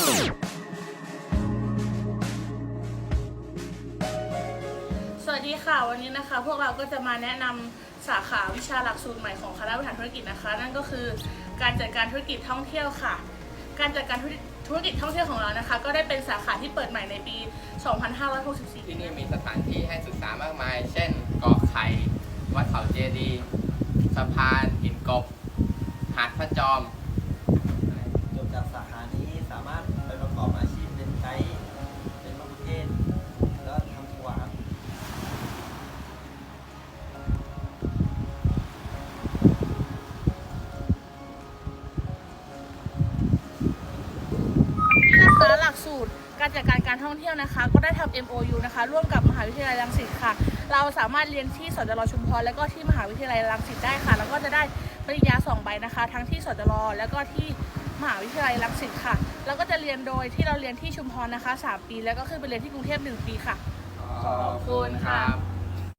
สวัสดีค่ะ วันนี้นะคะ พวกเราก็จะมาแนะนำสาขาวิชาหลักสูตรใหม่ของคณะบริหารธุรกิจนะคะ นั่นก็คือการจัดการธุรกิจท่องเที่ยวค่ะ การจัดการธุรกิจท่องเที่ยวของเรานะคะ ก็ได้เป็นสาขาที่เปิดใหม่ในปี 2564 ที่นี่มีสถานที่ให้ศึกษามากมาย เช่น เกาะไข่ วัดเขาเจดีย์สะพานหินกบ หาดพระจอม ลักสูตรการจัดการการท่องเที่ยวนะคะ ก็ได้ทำ MOU นะคะ ร่วมกับมหาวิทยาลัยรังสิตค่ะ เราสามารถเรียนที่สจรชุมพรแล้วก็ที่มหาวิทยาลัยรังสิตได้ค่ะ แล้วก็จะได้ปริญญาสองใบนะคะ ทั้งที่สจรแล้วก็ที่มหาวิทยาลัยรังสิตค่ะ แล้วก็จะเรียนโดยที่เราเรียนที่ชุมพรนะคะ 3 ปี แล้วก็ขึ้นไปเรียนที่กรุงเทพ1ปีค่ะ ขอบคุณค่ะ